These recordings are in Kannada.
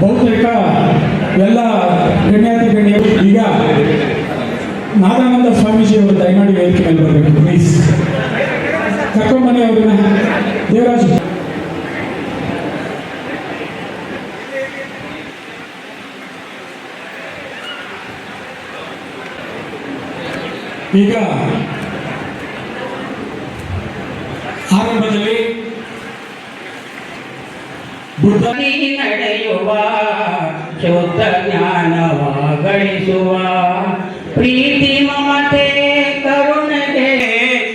ಬಹುತೇಕ ಎಲ್ಲ ಗಣ್ಯಾತಿ ಗಣ್ಯರು ಈಗ ನಾಗಾನಂದ ಸ್ವಾಮೀಜಿ ಅವರು ದಯಮಾಡಿ ವೇದಿಕೆ ಮೇಲೆ ಬರಬೇಕು ಪ್ಲೀಸ್ ಕರ್ಕೊಂಬನೆ ಅವ್ರನ್ನ. ದೇವರಾಜ್. ಈಗ ಆರಂಭದಲ್ಲಿ ದಾರಿ ನಡೆಯುವ, ಶುದ್ಧ ಜ್ಞಾನವ ಗಳಿಸುವ ಪ್ರೀತಿ ಮಮತೆ, ಕರುಣೆಗೆ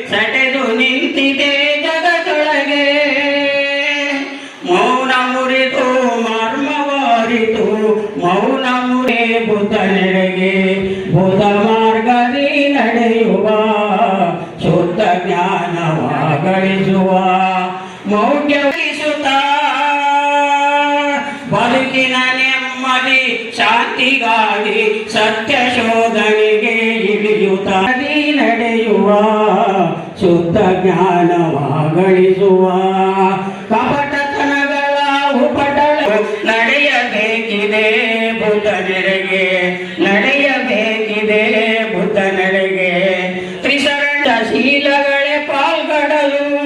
ಸಡೆದು ನಿಂತಿದೆ ಜಗದೊಳಗೆ ಮೌನ ಮುರಿದು ಮರ್ಮವಾರಿತು ಮೌನ ಮುರೆ ಬುದ್ಧನೆಡೆಗೆ ಬುಧ ಬದುಕಿನ ನೆಮ್ಮದಿ ಶಾಂತಿಗಾಗಿ ಸತ್ಯ ಶೋಧನೆಗೆ ಇಳಿಯುತ್ತ. ನಡೆಯುವ, ಶುದ್ಧ ಜ್ಞಾನವಾಗಳಿಸುವ. ಕಪಟತನಗಳ ಉಪಟಳ ನಡೆಯಬೇಕಿದೆ ಬುದ್ಧನೆಡೆಗೆ. ನಡೆಯಬೇಕಿದೆ ಬುದ್ಧನೆಡೆಗೆ. ತ್ರಿಸರಣ ಶೀಲಗಳೇ ಪಾಲ್ಗಡಲು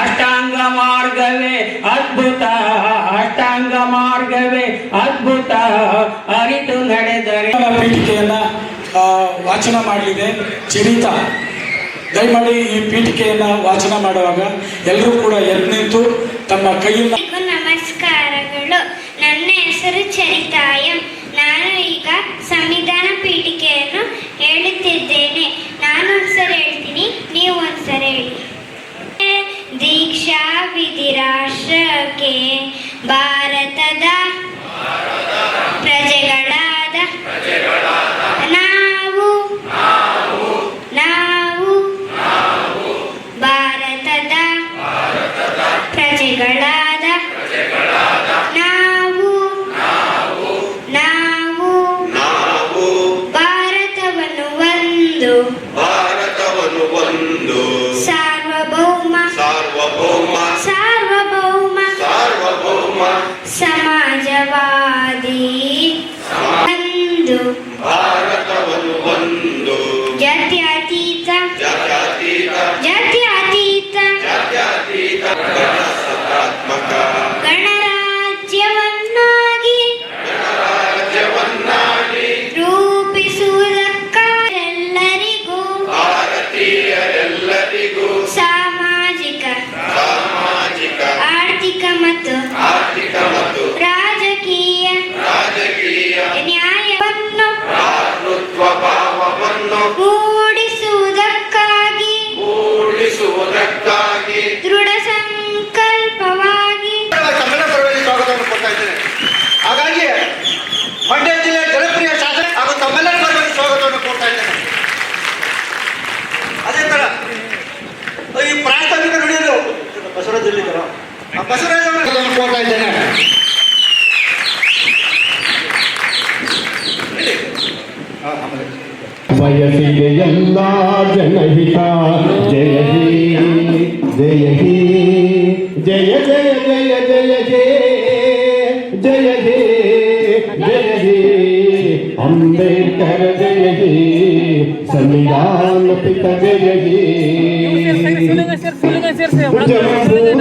ಅಷ್ಟಾಂಗ ಮಾರ್ಗವೇ ಅದ್ಭುತ ಅಷ್ಟಾಂಗ ಮಾರ್ಗವೇ ಅದ್ಭುತ ಅರಿತು ನಡೆದರೆ ಪೀಠಿಕೆಯನ್ನ ವಾಚನ ಮಾಡಲಿದೆ. ಚಿರಿತ ದಯಮಾಡಿ ಈ ಪೀಠಿಕೆಯನ್ನ ವಾಚನ ಮಾಡುವಾಗ ಎಲ್ಲರೂ ಕೂಡ ಎದ್ದು ನಿಂತು ತಮ್ಮ ಕೈಯಿಂದ ನಮಸ್ಕಾರಗಳು. ನನ್ನ ಹೆಸರು ಚರಿತಾಯಂ. ನಾನು ಈಗ ಸಂವಿಧಾನ ಪೀಠಿಕೆಯನ್ನು ಹೇಳುತ್ತಿದ್ದೇನೆ. ನಾನು ಒಂದ್ಸರಿ ಹೇಳ್ತೀನಿ, ನೀವು ಒಂದ್ಸರಿ ಹೇಳಿ. ದೀಕ್ಷಾ ವಿಧಿ ರಾಷ್ಟ್ರಕ್ಕೆ ಭಾರತದ ಪ್ರಜೆಗಳಾದ ನಾವು ನಾವು ಭಾರತದ ಪ್ರಜೆಗಳಾದ ನಾವು ನಾವು ಭಾರತವನ್ನು ಒಂದು ಭಾರತವನ್ನು ಒಂದು ಸಾರ್ವಭೌಮ ಸಾರ್ವಭೌಮ ಸಾರ್ವಭೌಮ ಒಂದು ಮಂಡ್ಯ ಜಿಲ್ಲೆಯ ಜನಪ್ರಿಯ ಶಾಸಕ ಹಾಗೂ ತಮ್ಮೆಲ್ಲರ ಪರವಾಗಿ ಸ್ವಾಗತವನ್ನು ಕೊಡ್ತಾ ಇದ್ದೇನೆ ಅದೇ ತರ ಈ ಪ್ರಾಸ್ತಾವಿಕ ನುಡಿಯಲು ಬಸವರಾಜ್ ಎಲ್ಲಿದ್ದಾರೋ? ಆ ಬಸವರಾಜ್ ಅವರ ಸ್ವಾಗತವನ್ನು ಕೊಡ್ತಾ ಇದ್ದೇನೆ ಹಾ, ಆಮೇಲೆ. ಬಯಸಿದೆ ಎಲ್ಲ ಜನಹಿತ ಜಯ ಹೇ ಜಯ ಹೇ ಜಯ ಜಯ ಜಯ ಜಯ ಹೇ ಜಯ ಹೇ ಜಯ ಹೇ ಅಂಬೇಡ್ಕರ್ ಜಯ ಹೇ ಸಂವಿಧಾನ ಪಿತ ಜಯ ಹೇ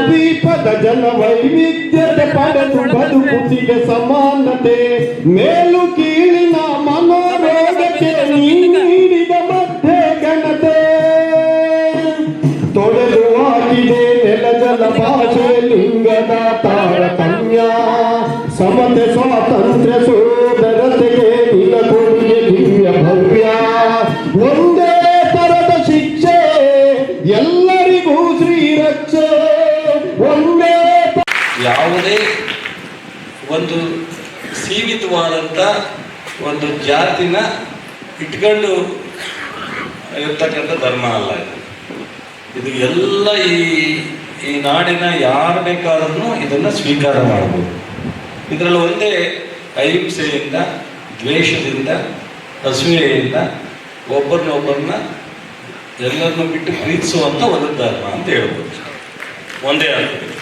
ದ್ವೀಪದ ಜನ ವೈವಿಧ್ಯತೆ ಪಡೆದು ಬದುಕುತ್ತಿಗೆ ಸಮಾನತೆ ಮೇಲು ಕೀಳಿನ ಮನೋರೋಗಕ್ಕೆ ಸೀಮಿತವಾದಂಥ ಒಂದು ಜಾತಿನ ಇಟ್ಕೊಂಡು ಇರ್ತಕ್ಕಂಥ ಧರ್ಮ ಅಲ್ಲ ಇದು. ಇದು ಎಲ್ಲ ಈ ಈ ನಾಡಿನ ಯಾರು ಬೇಕಾದ್ರೂ ಇದನ್ನು ಸ್ವೀಕಾರ ಮಾಡ್ಬೋದು. ಇದರಲ್ಲಿ ಒಂದೇ ಅಹಿಂಸೆಯಿಂದ, ದ್ವೇಷದಿಂದ, ಅಸೂಯೆಯಿಂದ ಒಬ್ಬರನ್ನೊಬ್ಬರನ್ನ ಎಲ್ಲರನ್ನು ಬಿಟ್ಟು ಪ್ರೀತಿಸುವಂಥ ಒಂದು ಧರ್ಮ ಅಂತ ಹೇಳ್ಬೋದು. ಒಂದೇ ಆಗ್ತದೆ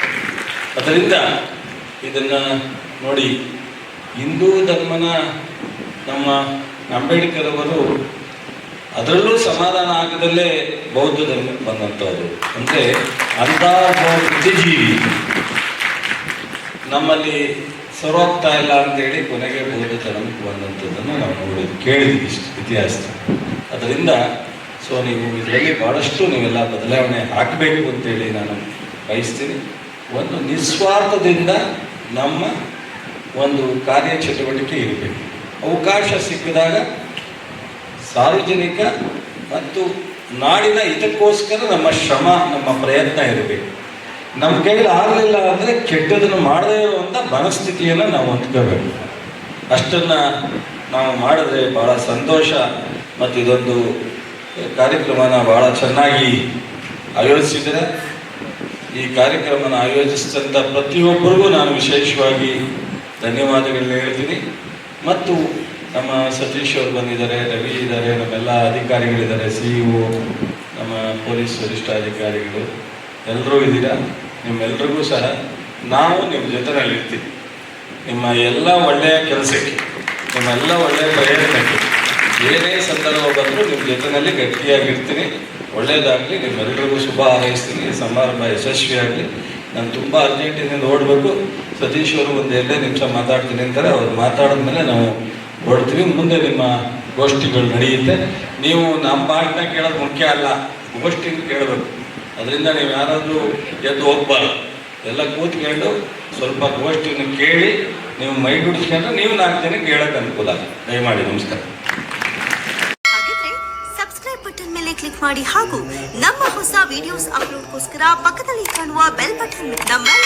ಅದರಿಂದ ಇದನ್ನು ನೋಡಿ ಹಿಂದೂ ಧರ್ಮನ ನಮ್ಮ ಅಂಬೇಡ್ಕರ್ ಅವರು ಅದರಲ್ಲೂ ಸಮಾಧಾನ ಆಗದಲ್ಲೇ ಬೌದ್ಧ ಧರ್ಮಕ್ಕೆ ಬಂದಂಥವ್ರು. ಅಂದರೆ ಅಂಥ ಬುದ್ಧಿಜೀವಿ. ನಮ್ಮಲ್ಲಿ ಸರೋಗ್ತಾ ಇಲ್ಲ ಅಂತೇಳಿ ಕೊನೆಗೆ ಬೌದ್ಧ ಧರ್ಮಕ್ಕೆ ಬಂದಂಥದ್ದನ್ನು ನಾವು ನೋಡಿದ್ವಿ ಕೇಳಿದ್ವಿ ಇತಿಹಾಸ. ಅದರಿಂದ ಸೊ ನೀವು ಇದರಲ್ಲಿ ಭಾಳಷ್ಟು ನೀವೆಲ್ಲ ಬದಲಾವಣೆ ಹಾಕಬೇಕು ಅಂತೇಳಿ ನಾನು ಬಯಸ್ತೀನಿ. ಒಂದು ನಿಸ್ವಾರ್ಥದಿಂದ ನಮ್ಮ ಒಂದು ಕಾರ್ಯಚಟುವಟಿಕೆ ಇರಬೇಕು ಅವಕಾಶ ಸಿಕ್ಕಿದಾಗ ಸಾರ್ವಜನಿಕ ಮತ್ತು ನಾಡಿನ ಹಿತಕ್ಕೋಸ್ಕರ ನಮ್ಮ ಶ್ರಮ, ನಮ್ಮ ಪ್ರಯತ್ನ ಇರಬೇಕು. ನಮ್ಮ ಕೈಲಿ ಆಗಲಿಲ್ಲ ಅಂದರೆ ಕೆಟ್ಟದನ್ನು ಮಾಡದೇ ಇರುವಂಥ ಮನಸ್ಥಿತಿಯನ್ನು ನಾವು ಹೊಂದ್ಕೋಬೇಕು. ಅಷ್ಟನ್ನು ನಾವು ಮಾಡಿದ್ರೆ ಭಾಳ ಸಂತೋಷ ಮತ್ತು ಇದೊಂದು ಕಾರ್ಯಕ್ರಮನ ಭಾಳ ಚೆನ್ನಾಗಿ ಆಯೋಜಿಸಿದರೆ ಈ ಕಾರ್ಯಕ್ರಮನ ಆಯೋಜಿಸಿದಂಥ ಪ್ರತಿಯೊಬ್ಬರಿಗೂ ನಾನು ವಿಶೇಷವಾಗಿ ಧನ್ಯವಾದಗಳನ್ನ ಹೇಳ್ತೀನಿ. ಮತ್ತು ನಮ್ಮ ಸತೀಶ್ ಅವರು ಬಂದಿದ್ದಾರೆ, ರವಿ ಇದ್ದಾರೆ, ನಮ್ಮೆಲ್ಲ ಅಧಿಕಾರಿಗಳಿದ್ದಾರೆ ಸಿ ಇ ನಮ್ಮ ಪೊಲೀಸ್ ವರಿಷ್ಠಾಧಿಕಾರಿಗಳು ಎಲ್ಲರೂ ಇದ್ದೀರಾ? ನಿಮ್ಮೆಲ್ರಿಗೂ ಸಹ ನಾವು ನಿಮ್ಮ ಜೊತೆನಲ್ಲಿರ್ತೀವಿ. ನಿಮ್ಮ ಎಲ್ಲ ಒಳ್ಳೆಯ ಕೆಲಸಕ್ಕೆ, ನಿಮ್ಮೆಲ್ಲ ಒಳ್ಳೆಯ ಪ್ರಯತ್ನಕ್ಕೆ, ಏನೇ ಸಂದರ್ಭ ಬಂದರೂ ನಿಮ್ಮ ಜೊತೆಯಲ್ಲಿ ಗಟ್ಟಿಯಾಗಿರ್ತೀನಿ. ಒಳ್ಳೆಯದಾಗಲಿ ನಿಮ್ಮೆಲ್ಲರಿಗೂ ಶುಭ ಹಾರೈಸ್ತೀನಿ. ಸಮಾರಂಭ ಯಶಸ್ವಿಯಾಗಲಿ. ನಾನು ತುಂಬ ಅರ್ಜೆಂಟಿನಿಂದ ಓಡಬೇಕು ಸತೀಶ್ ಅವರು ಒಂದು ಎರಡೇ ನಿಮಿಷ ಮಾತಾಡ್ತೀನಿ ಅಂತಾರೆ, ಅವ್ರು ಮಾತಾಡಿದ್ಮೇಲೆ ನಾವು ಹೊರಡ್ತೀವಿ. ಮುಂದೆ ನಿಮ್ಮ ಗೋಷ್ಠಿಗಳು ನಡೆಯುತ್ತೆ. ನೀವು ನಮ್ಮ ಭಾಷಣ ಕೇಳೋದು ಮುಖ್ಯ ಅಲ್ಲ, ಗೋಷ್ಠಿನ ಕೇಳಬೇಕು. ಅದರಿಂದ ನೀವು ಯಾರಾದರೂ ಎದ್ದು ಹೋಗ್ಬಾರ್ದು. ಎಲ್ಲ ಕೂತ್ಕೊಂಡು ಸ್ವಲ್ಪ ಗೋಷ್ಠಿನ ಕೇಳಿ ನೀವು ಮೈ ಗುಡಿಸ್ಕೊಂಡ್ರೆ ನೀವು ನಾಲ್ಕು ಜನ ಹೇಳಕ್ಕೆ ಅನುಕೂಲ ದಯಮಾಡಿ ನಮಸ್ಕಾರ. ಮೇಲೆ ಕ್ಲಿಕ್ ಮಾಡಿ ಹಾಗೂ ನಮ್ಮ ಹೊಸ ವಿಡಿಯೋಸ್ ಅಪ್ಲೋಡ್ಗೋಸ್ಕರ ಪಕ್ಕದಲ್ಲಿ ಕಾಣುವ ಬೆಲ್ ಬಟನ್ ನಮ್ಮೆಲ್ಲ